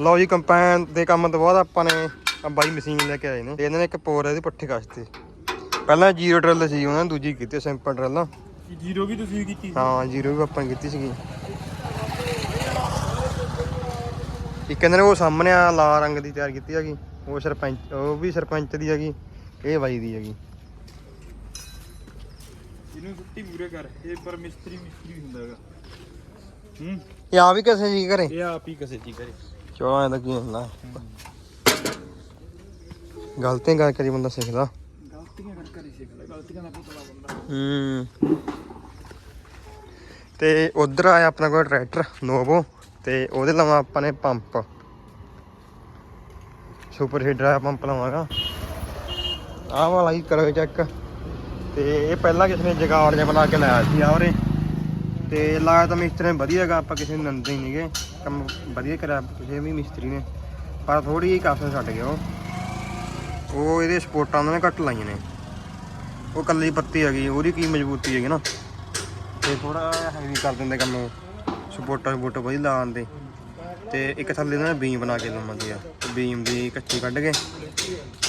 ਲਓ ਜੀ ਕੰਪੈਨ ਦੇ ਕੰਮ ਤੋਂ ਬਾਅਦ ਆਪਾਂ ਨੇ ਆ ਬਾਈ ਮਸ਼ੀਨ ਲੈ ਕੇ ਆਏ ਨੇ। ਤੇ ਇਹਨਾਂ ਨੇ ਇੱਕ ਪੋਰ ਇਹਦੇ ਪੱਠੇ ਕੱਸਤੇ ਪਹਿਲਾਂ ਜ਼ੀਰੋ ਡਰਿਲ ਸੀ ਉਹਨਾਂ ਨੇ ਦੂਜੀ ਕੀਤੀ ਸਿੰਪਲ ਡਰਿਲ ਜੀਰੋ ਵੀ ਤੁਸੀਂ ਕੀਤੀ ਹਾਂ ਜ਼ੀਰੋ ਵੀ ਆਪਾਂ ਕੀਤੀ ਸੀਗੀ। ਇੱਕ ਕਹਿੰਦੇ ਨੇ ਉਹ ਸਾਹਮਣੇ ਆ ਲਾਲ ਰੰਗ ਦੀ ਤਿਆਰ ਕੀਤੀ ਹੈਗੀ। ਉਹ ਸਰਪੰਚ ਉਹ ਵੀ ਸਰਪੰਚ ਦੀ ਹੈਗੀ ਇਹ ਬਾਈ ਦੀ ਹੈਗੀ। ਇਹਨੂੰ ਸੁੱਟੀ ਪੂਰੇ ਕਰ ਇਹ ਪਰ ਮਿਸਤਰੀ ਮਿਸਤਰੀ ਹੁੰਦਾ ਹੈਗਾ। ਹੂੰ। ਇਹ ਆ ਵੀ ਕਿਸੇ ਜੀ ਘਰੇ ਇਹ ਆਪ ਹੀ ਕਸੇ ਜੀ ਕਰੇ। ਚਲੋ ਐਂ ਤਾਂ ਕੀ ਹੁੰਦਾ? ਗਲਤੀਆਂ ਕਰ ਕਰੀ ਬੰਦਾ ਸਿੱਖਦਾ। ਗਲਤੀਆਂ ਕਰ ਕਰੀ ਸਿੱਖਦਾ ਗਲਤੀਆਂ ਦਾ ਪੁਤਲਾ ਬੰਦਾ। ਹੂੰ। ਤੇ ਉਧਰ ਆਇਆ ਆਪਣਾ ਕੋਲ ਟਰੈਕਟਰ ਨੋਵੋ ਤੇ ਉਹਦੇ ਲਵਾਂ ਆਪਾਂ ਨੇ ਪੰਪ। ਸੁਪਰ ਹੀਟਰ ਆ ਪੰਪ ਲਵਾਂਗਾ। ਆਹ ਵਾਲਾ ਹੀ ਕਰੋ ਚੈੱਕ ਤੇ ਇਹ ਪਹਿਲਾਂ ਕਿਸੇ ਨੇ ਜਗਾੜ ਜਿਹਾ ਬਣਾ ਕੇ ਲਾਇਆ ਸੀ ਆਹ ਉਰੇ ਤੇ ਲਾਇਆ ਤਾਂ ਮਿਸਤਰੀ ਨੇ ਵਧੀਆ ਹੈਗਾ ਆਪਾਂ ਕਿਸੇ ਨੂੰ ਨੰਦੇ ਹੀ ਨਹੀਂਗੇ ਕੰਮ ਵਧੀਆ ਕਰਿਆ ਕਿਸੇ ਵੀ ਮਿਸਤਰੀ ਨੇ, ਪਰ ਥੋੜੀ ਜਿਹੀ ਕਾਸਨ ਛੱਡ ਗਿਆ ਉਹ। ਉਹ ਇਹਦੇ ਸਪੋਰਟਾਂ ਉਹਨਾਂ ਨੇ ਘੱਟ ਲਾਈਆਂ ਨੇ। ਉਹ ਕੱਲੀ ਪੱਤੀ ਹੈਗੀ, ਉਹਦੀ ਕੀ ਮਜ਼ਬੂਤੀ ਹੈਗੀ ਨਾ। ਤੇ ਥੋੜਾ ਹੈਵੀ ਕਰ ਦਿੰਦੇ ਕੰਮ ਸਪੋਰਟਾਂ ਸਪੋਰਟ ਵਧੀਆ ਲਾ ਦਿੰਦੇ। ਤੇ ਇੱਕ ਥੱਲੇ ਇਹਨਾਂ ਨੇ ਬੀਮ ਬਣਾ ਕੇ ਲਵਾਂਗੇ ਆ ਬੀਮ ਦੀ ਕੱਚੀ ਕੱਢ ਕੇ,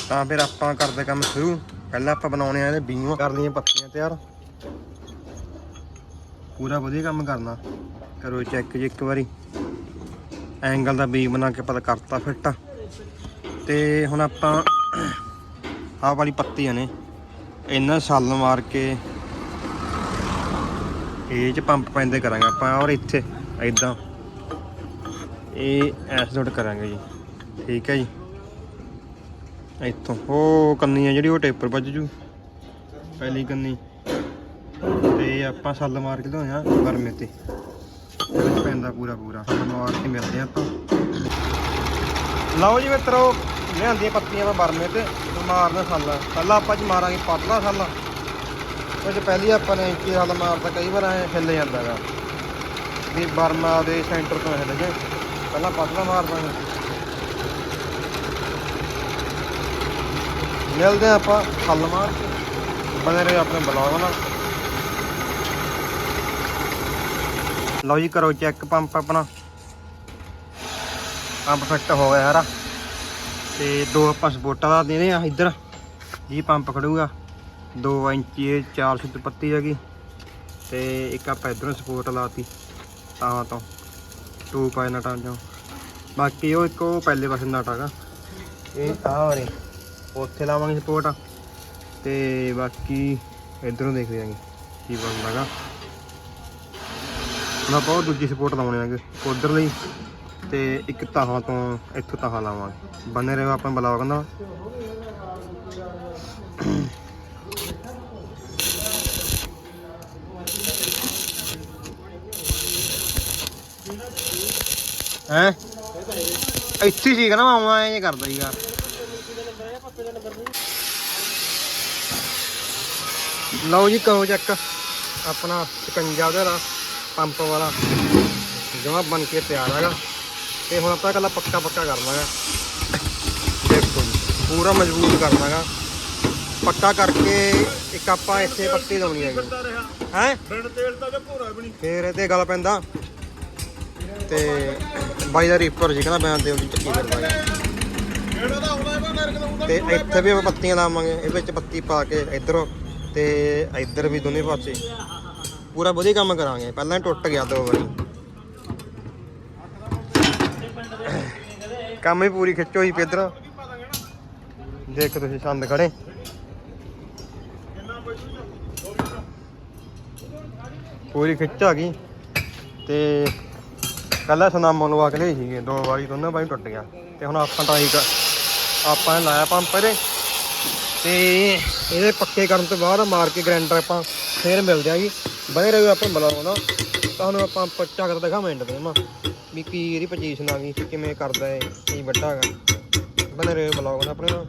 ਤਾਂ ਫਿਰ ਆਪਾਂ ਕਰਦੇ ਕੰਮ ਸ਼ੁਰੂ। ਪਹਿਲਾਂ ਆਪਾਂ ਬਣਾਉਣੇ ਆ ਇਹਦੇ ਬੀਮ, ਕਰ ਲਈਆਂ ਪੱਤੀਆਂ ਤਿਆਰ। ਪੂਰਾ ਵਧੀਆ ਕੰਮ ਕਰਨਾ। ਕਰੋ ਚੈੱਕ ਜੀ ਇੱਕ ਵਾਰੀ। ਐਂਗਲ ਦਾ ਬੀਮ ਬਣਾ ਕੇ ਪਤਾ ਕਰਤਾ ਫਿੱਟ ਤੇ ਹੁਣ ਆਪਾਂ ਆਹ ਵਾਲੀ ਪੱਤੀਆਂ ਨੇ, ਇਹਨਾਂ ਛੱਲ ਮਾਰ ਕੇ ਇਹ ਚ ਪੰਪ ਪੈਂਦੇ ਕਰਾਂਗੇ ਆਪਾਂ, ਔਰ ਇੱਥੇ ਐਦਾਂ ਇਹ ਐਸਡੋਟ ਕਰਾਂਗੇ ਜੀ, ਠੀਕ ਹੈ ਜੀ। ਇੱਥੋਂ, ਉਹ ਕੰਨੀ ਆ ਜਿਹੜੀ, ਉਹ ਟੇਪਰ ਵੱਜ ਜੂ, ਪਹਿਲੀ ਕੰਨੀ। ਤੇ ਆਪਾਂ ਛੱਲ ਮਾਰ ਕੇ ਲਿਆਉਣਾ ਗਰਮੇ ਤੇ। ਇਹਦੇ ਵਿੱਚ ਪੈਂਦਾ ਪੂਰਾ ਪੂਰਾ। ਛੱਲ ਕੇ ਮਿਲਦੇ ਆ ਆਪਾਂ। ਲਓ ਜੀ ਮਿੱਤਰੋ, ਲਿਆਂਦੀਆਂ ਪੱਤੀਆਂ ਮੈਂ ਬਰਮੇ ਤੇ ਤੇ ਮਾਰਨਾ ਛੱਲ ਪਹਿਲਾਂ ਆਪਾਂ ਚ ਮਾਰਾਂਗੇ ਪਤਲਾ ਛੱਲ ਉਹ ਪਹਿਲੀ ਆਪਾਂ ਨੇ ਇੱਕੀ ਛੱਲ ਮਾਰਦਾ ਕਈ ਵਾਰ ਐ ਹਿੱਲ ਜਾਂਦਾ ਹੈਗਾ ਵੀ ਬਰਮਾ ਦੇ ਸੈਂਟਰ ਤੋਂ ਹਿੱਲ ਜੇ। ਪਹਿਲਾਂ ਪਤਲਾ ਮਾਰ ਦਾਂਗੇ ਮਿਲਦੇ ਆ ਆਪਾਂ, ਹੱਲ ਮਾਰ ਕੇ। ਬਣੇ ਰਹੇ ਆਪਣੇ ਬਲੌਗ ਨਾਲ। ਲਓ ਜੀ, ਕਰੋ ਚੈੱਕ ਪੰਪ ਆਪਣਾ। ਪੰਪ ਫਿੱਟ ਹੋ ਗਿਆ ਸਾਰਾ। ਤੇ ਦੋ ਆਪਾਂ ਸਪੋਰਟਾਂ ਦਾ ਦੇਣੇ ਆ ਇੱਧਰ। ਜੀ ਪੰਪ ਖੜੂਗਾ। 2 ਇੰਚ, ਇਹ 400 ਪੱਤੀ ਹੈਗੀ। ਤੇ ਇੱਕ ਆਪਾਂ ਇਧਰੋਂ ਸਪੋਰਟ ਲਾਤੀ, ਤਾਂ ਤੋਂ। 2 ਪਾਈ ਨਟਾਂ ਚੋਂ ਬਾਕੀ ਉਹ ਇੱਕ ਉਹ ਪਹਿਲੇ ਪਾਸੇ ਨਟ ਹੈਗਾ। ਇਹ ਆਹ ਵਾਲੇ। ਉੱਥੇ ਲਾਵਾਂਗੇ ਸਪੋਰਟ ਤੇ ਬਾਕੀ ਇਧਰੋਂ ਦੇਖ ਲਾਂਗੇ ਕੀ ਬਣਦਾਗਾ ਹੁਣ ਆਪਾਂ ਉਹ ਦੂਜੀ ਸਪੋਰਟ ਲਾਉਣੇ ਆਗੇ ਉਧਰ ਲਈ ਤੇ ਇੱਕ ਤਾਹਾਂ ਤੋਂ ਇੱਥੋਂ ਤਾਹਾਂ ਲਾਵਾਂਗੇ। ਬਨੇ ਰਹੋ ਆਪਾਂ ਬਲੌਗ ਨਾਲ। ਹੈ? ਇੱਥੇ ਹੀ ਸੀਗਾ ਨਾ ਮਾਮਾ ਐਂ ਕਰਦਾ ਸੀਗਾ। ਲਓ ਜੀ ਕਰੋ ਚੈੱਕ ਆਪਣਾ ਸਕੰਜਾ ਉਹਦਾ ਪੰਪ ਵਾਲਾ। ਜਮਾ ਬਣ ਕੇ ਤਿਆਰ ਹੈਗਾ। ਤੇ ਹੁਣ ਆਪਾਂ ਇਕੱਲਾ ਪੱਕਾ ਪੱਕਾ ਕਰਨਾ ਹੈਗਾ ਦੇਖੋ ਜੀ ਪੂਰਾ ਮਜ਼ਬੂਤ ਕਰਨਾ ਹੈਗਾ ਪੱਕਾ ਕਰਕੇ ਇੱਕ ਆਪਾਂ ਇੱਥੇ ਪੱਤੀ ਲਾਉਣੀ ਹੈਗੀ। ਹੈ? ਬਿਨ ਤੇਲ ਤਾਂ ਜੇ ਭੋਰਾ ਵੀ ਨਹੀਂ। ਫੇਰ ਇਹ ਤੇ ਗੱਲ ਪੈਂਦਾ। ਤੇ ਬਾਈ ਦਾ ਰੀਪਰ ਜੀ ਕਹਿੰਦਾ ਬਿਆਨ ਤੇ ਉਹਦੀ ਚੱਕੀ ਕਰਵਾਈ ਜਿਹੜਾ ਤਾਂ ਆਉਂਦਾ ਹੈ ਨਰਕ ਦਾ ਹੁੰਦਾ ਤੇ ਇੱਥੇ ਵੀ ਆਪਾਂ ਪੱਤੀਆਂ ਲਾਵਾਂਗੇ। ਇਹ ਵਿੱਚ ਪੱਤੀ ਪਾ ਕੇ ਇਧਰੋਂ। ਤੇ ਇੱਧਰ ਵੀ ਦੋਨੇ ਪਾਸੇ। ਪੂਰਾ ਵਧੀਆ ਕੰਮ ਕਰਾਂਗੇ। ਪਹਿਲਾਂ ਹੀ ਟੁੱਟ ਗਿਆ ਦੋ ਵਾਰੀ। ਕੰਮ ਹੀ ਪੂਰੀ ਖਿੱਚ ਹੋਈ ਪਈ ਇੱਧਰ। ਦੇਖ ਤੁਸੀਂ ਸੰਦ ਖੜੇ। ਪੂਰੀ ਖਿੱਚ ਆ ਗਈ। ਤੇ ਪਹਿਲਾਂ ਸੁਨਾਮੋਂ ਲਵਾ ਕੇ ਲਈ ਸੀਗੇ। ਦੋ ਵਾਰੀ ਦੋਨਾਂ ਵਾਰੀ ਟੁੱਟ ਗਿਆ। ਤੇ ਹੁਣ ਆਪਾਂ ਟਰਾਈ ਕਰ ਆਪਾਂ ਨੇ ਲਾਇਆ ਪੰਪ ਇਹਦੇ। ਤੇ ਇਹਦੇ ਪੱਕੇ ਕਰਨ ਤੋਂ ਬਾਅਦ ਮਾਰ ਕੇ ਗ੍ਰਾਈਂਡਰ ਆਪਾਂ ਫੇਰ ਮਿਲ ਆ ਬਣੇ ਰਹੋ ਆਪਾਂ ਬੁਲਾਉਣਾ ਤੁਹਾਨੂੰ ਆਪਾਂ ਪੱਚਾ ਕਰ ਦਿਖਾ ਮਿੰਟ ਦੇ ਮਾ ਵੀ ਕੀ ਇਹਦੀ ਪੋਜੀਸ਼ਨ ਆ ਗਈ, ਕਿਵੇਂ ਕਰਦਾ ਹੈ ਕੀ ਵੱਡਾ ਹੈਗਾ। ਬਣੇ ਰਹੋ ਬੁਲਾਉਣਾ ਆਪਣੇ ਨਾਲ।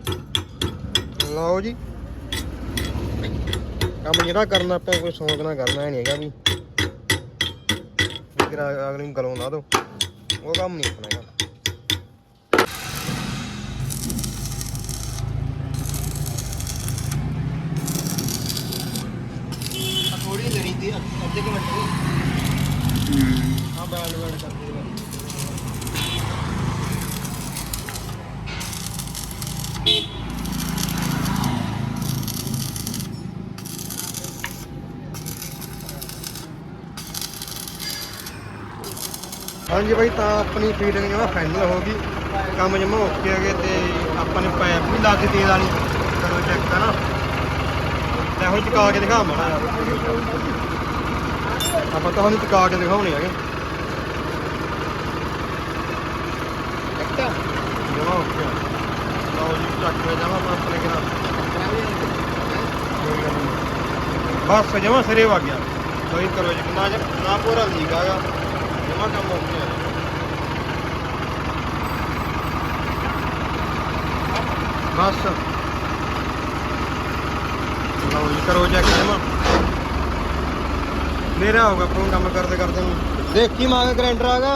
ਲਓ ਜੀ। ਕੰਮ ਜਿਹੜਾ ਕਰਨਾ ਆਪਾਂ ਕੋਈ ਸੌਂਕ ਨਾ ਕਰਨਾ ਨਹੀਂ ਹੈਗਾ ਵੀ। ਫਿਰ ਅਗਲੇ ਨੂੰ ਗਲੋਂ ਲਾ ਦੋ ਉਹ ਕੰਮ ਨਹੀਂ ਆਪਣਾ ਹੈਗਾ ਥੋੜੀ ਲੈਣੀ ਦੀ ਅੱਧੇ ਕੁ ਮਿੰਟ ਦੀ ਆ ਬੈਲ ਬੈਲ ਕਰਦੇ ਹਾਂਜੀ ਬਾਈ, ਤਾਂ ਆਪਣੀ ਫੀਡਿੰਗ ਜਮਾ ਫਾਈਨਲ ਹੋ ਗਈ। ਕੰਮ ਜਮਾ ਓਕੇ ਹੈਗੇ ਤੇ ਆਪਾਂ ਨੇ ਪਾਇਪ ਵੀ ਲਾ ਕੇ ਤੇਲ ਵਾਲੀ। ਕਰੋ ਚੈੱਕ ਕਰਨਾ ਤੇ ਹੁਣ ਚਕਾ ਕੇ ਦਿਖਾ ਮਾੜਾ ਜਿਹਾ। ਆਪਾਂ ਤੁਹਾਨੂੰ ਚਕਾ ਕੇ ਦਿਖਾਉਣੇ ਹੈਗੇ। ਜਮਾ ਓਕੇ ਲਓ ਜੀ, ਚੱਕ ਕੇ ਜਮਾ ਆਪਣੇ ਕਿਹੜਾ ਬਸ ਜਮਾ ਸਿਰੇ ਵਗ ਗਿਆ। ਕੋਈ ਕਰੋ ਜੀ ਨਾ ਜ- ਨਾ ਪੂਰਾ ਲੀਕ ਆਗਾ ਜਮਾ ਕੰਮ ਹੋ ਗਿਆ ਬਸ ਲਓ ਜੀ ਕਰੋ ਚੈੱਕ ਜਮਾ ਮੇਰਾ ਹੋਗਾ ਆਪਾਂ ਨੂੰ ਕੰਮ ਕਰਦੇ ਕਰਦੇ ਨੂੰ ਦੇਖੀ ਮਾਂਗ ਗ੍ਰੈਂਡਰ ਆਗਾ